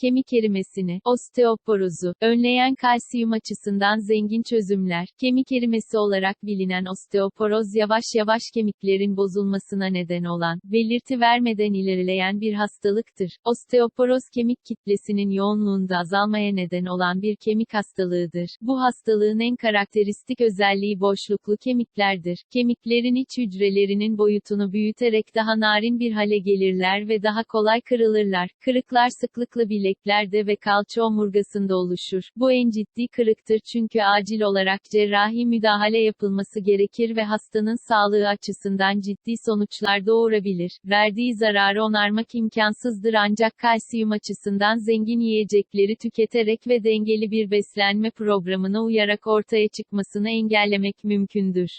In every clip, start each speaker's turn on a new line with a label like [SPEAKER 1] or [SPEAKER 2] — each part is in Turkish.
[SPEAKER 1] kemik erimesini, osteoporozu, önleyen kalsiyum açısından zengin çözümler, kemik erimesi olarak bilinen osteoporoz yavaş yavaş kemiklerin bozulmasına neden olan, belirti vermeden ilerleyen bir hastalıktır. Osteoporoz kemik kitlesinin yoğunluğunda azalmaya neden olan bir kemik hastalığıdır. Bu hastalığın en karakteristik özelliği boşluklu kemiklerdir. Kemiklerin iç hücrelerinin boyutunu büyüterek daha narin bir hale gelirler ve daha kolay kırılırlar. Kırıklar sıklıkla bileklerde ve kalça omurgasında oluşur. Bu en ciddi kırıktır çünkü acil olarak cerrahi müdahale yapılması gerekir ve hastanın sağlığı açısından ciddi sonuçlar doğurabilir. Verdiği zararı onarmak imkansızdır ancak kalsiyum açısından zengin yiyecekleri tüketerek ve dengeli bir beslenme programına uyarak ortaya çıkmasını engellemek mümkündür.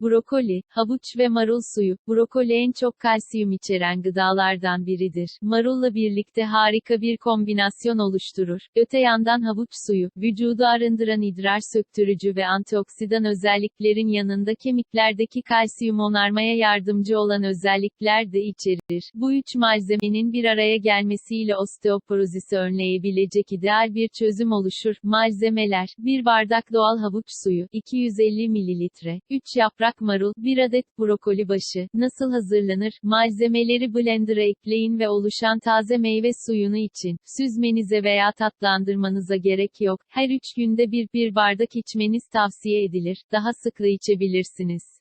[SPEAKER 1] Brokoli, havuç ve marul suyu. Brokoli en çok kalsiyum içeren gıdalardan biridir. Marulla birlikte harika bir kombinasyon oluşturur. Öte yandan havuç suyu, vücudu arındıran idrar söktürücü ve antioksidan özelliklerin yanında kemiklerdeki kalsiyum onarmaya yardımcı olan özellikler de içerir. Bu üç malzemenin bir araya gelmesiyle osteoporozisi önleyebilecek ideal bir çözüm oluşur. Malzemeler, 1 bardak doğal havuç suyu, 250 mililitre, 3 yaprak yaprak marul, 1 adet brokoli başı. Nasıl hazırlanır? Malzemeleri blender'a ekleyin ve oluşan taze meyve suyunu için. Süzmenize veya tatlandırmanıza gerek yok. Her 3 günde bir bir bardak içmeniz tavsiye edilir. Daha sık da içebilirsiniz.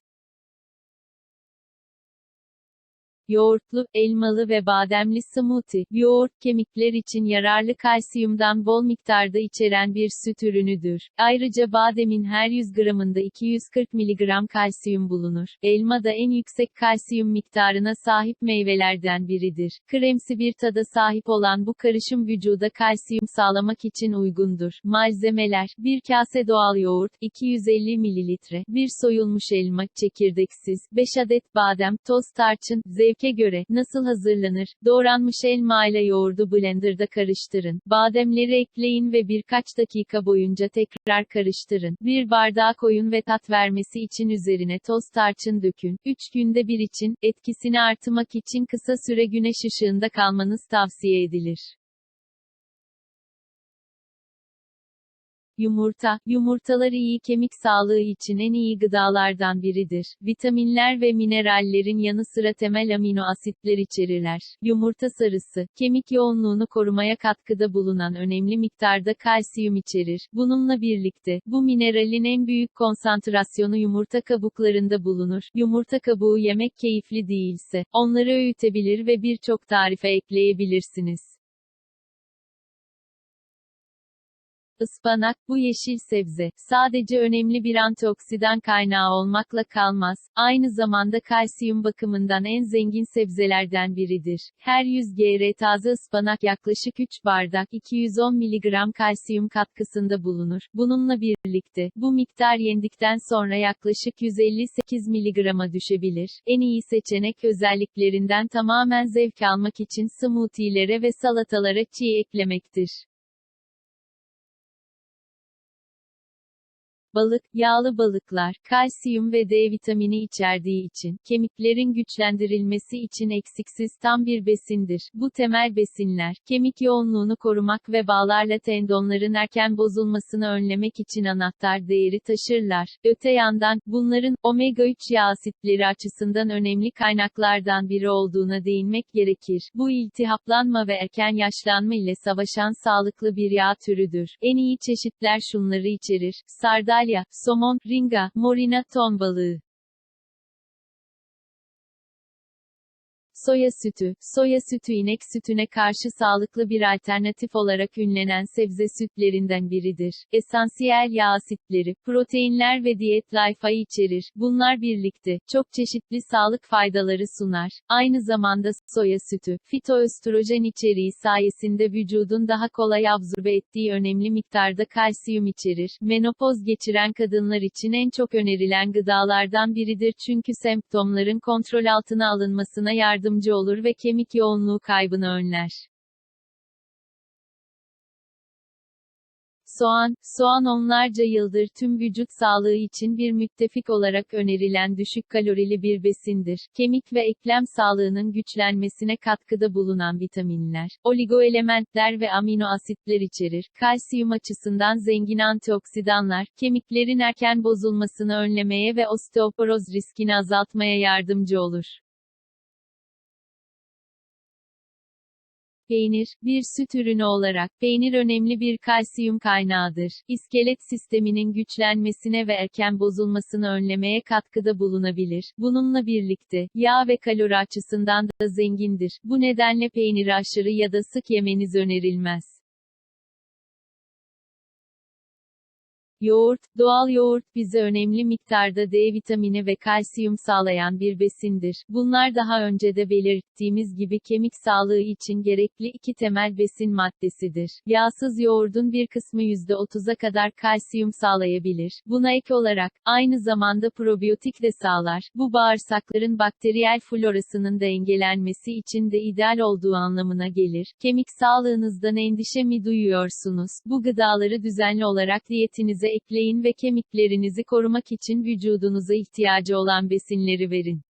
[SPEAKER 1] Yoğurtlu, elmalı ve bademli smoothie, yoğurt kemikler için yararlı kalsiyumdan bol miktarda içeren bir süt ürünüdür. Ayrıca bademin her 100 gramında 240 mg kalsiyum bulunur. Elma da en yüksek kalsiyum miktarına sahip meyvelerden biridir. Kremsi bir tada sahip olan bu karışım vücuda kalsiyum sağlamak için uygundur. Malzemeler, 1 kase doğal yoğurt, 250 ml, 1 soyulmuş elma, çekirdeksiz, 5 adet badem, toz tarçın, zevk zevke göre, nasıl hazırlanır? Doğranmış elma ile yoğurdu blenderda karıştırın. Bademleri ekleyin ve birkaç dakika boyunca tekrar karıştırın. Bir bardağa koyun ve tat vermesi için üzerine toz tarçın dökün. 3 günde bir için, etkisini artırmak için kısa süre güneş ışığında kalmanız tavsiye edilir. Yumurta, yumurtalar iyi kemik sağlığı için en iyi gıdalardan biridir. Vitaminler ve minerallerin yanı sıra temel amino asitler içerirler. Yumurta sarısı, kemik yoğunluğunu korumaya katkıda bulunan önemli miktarda kalsiyum içerir. Bununla birlikte, bu mineralin en büyük konsantrasyonu yumurta kabuklarında bulunur. Yumurta kabuğu yemek keyifli değilse, onları öğütebilir ve birçok tarife ekleyebilirsiniz. Ispanak, bu yeşil sebze, sadece önemli bir antioksidan kaynağı olmakla kalmaz, aynı zamanda kalsiyum bakımından en zengin sebzelerden biridir. Her 100 gr taze ıspanak yaklaşık 3 bardak 210 mg kalsiyum katkısında bulunur. Bununla birlikte, bu miktar yendikten sonra yaklaşık 158 mg'a düşebilir. En iyi seçenek özelliklerinden tamamen zevk almak için smoothie'lere ve salatalara çiğ eklemektir. Balık, yağlı balıklar, kalsiyum ve D vitamini içerdiği için, kemiklerin güçlendirilmesi için eksiksiz tam bir besindir. Bu temel besinler, kemik yoğunluğunu korumak ve bağlarla tendonların erken bozulmasını önlemek için anahtar değeri taşırlar. Öte yandan, bunların, omega-3 yağ asitleri açısından önemli kaynaklardan biri olduğuna değinmek gerekir. Bu iltihaplanma ve erken yaşlanma ile savaşan sağlıklı bir yağ türüdür. En iyi çeşitler şunları içerir. Sardalya Antalya, somon, ringa, morina, ton balığı. Soya sütü, soya sütü inek sütüne karşı sağlıklı bir alternatif olarak ünlenen sebze sütlerinden biridir. Esansiyel yağ asitleri, proteinler ve diyet life'ı içerir. Bunlar birlikte, çok çeşitli sağlık faydaları sunar. Aynı zamanda, soya sütü, fitoöstrojen içeriği sayesinde vücudun daha kolay absorbe ettiği önemli miktarda kalsiyum içerir. Menopoz geçiren kadınlar için en çok önerilen gıdalardan biridir çünkü semptomların kontrol altına alınmasına yardımcı yardımcı olur ve kemik yoğunluğu kaybını önler. Soğan, soğan onlarca yıldır tüm vücut sağlığı için bir müttefik olarak önerilen düşük kalorili bir besindir. Kemik ve eklem sağlığının güçlenmesine katkıda bulunan vitaminler, oligoelementler ve amino asitler içerir. Kalsiyum açısından zengin antioksidanlar, kemiklerin erken bozulmasını önlemeye ve osteoporoz riskini azaltmaya yardımcı olur. Peynir, bir süt ürünü olarak, peynir önemli bir kalsiyum kaynağıdır. İskelet sisteminin güçlenmesine ve erken bozulmasını önlemeye katkıda bulunabilir. Bununla birlikte, yağ ve kalori açısından da zengindir. Bu nedenle peyniri aşırı ya da sık yemeniz önerilmez. Yoğurt, doğal yoğurt bize önemli miktarda D vitamini ve kalsiyum sağlayan bir besindir. Bunlar daha önce de belirttiğimiz gibi kemik sağlığı için gerekli iki temel besin maddesidir. Yağsız yoğurdun bir kısmı %30'a kadar kalsiyum sağlayabilir. Buna ek olarak, aynı zamanda probiyotik de sağlar. Bu bağırsakların bakteriyel florasının dengelenmesi için de ideal olduğu anlamına gelir. Kemik sağlığınızdan endişe mi duyuyorsunuz? Bu gıdaları düzenli olarak diyetinize ekleyin ve kemiklerinizi korumak için vücudunuza ihtiyacı olan besinleri verin.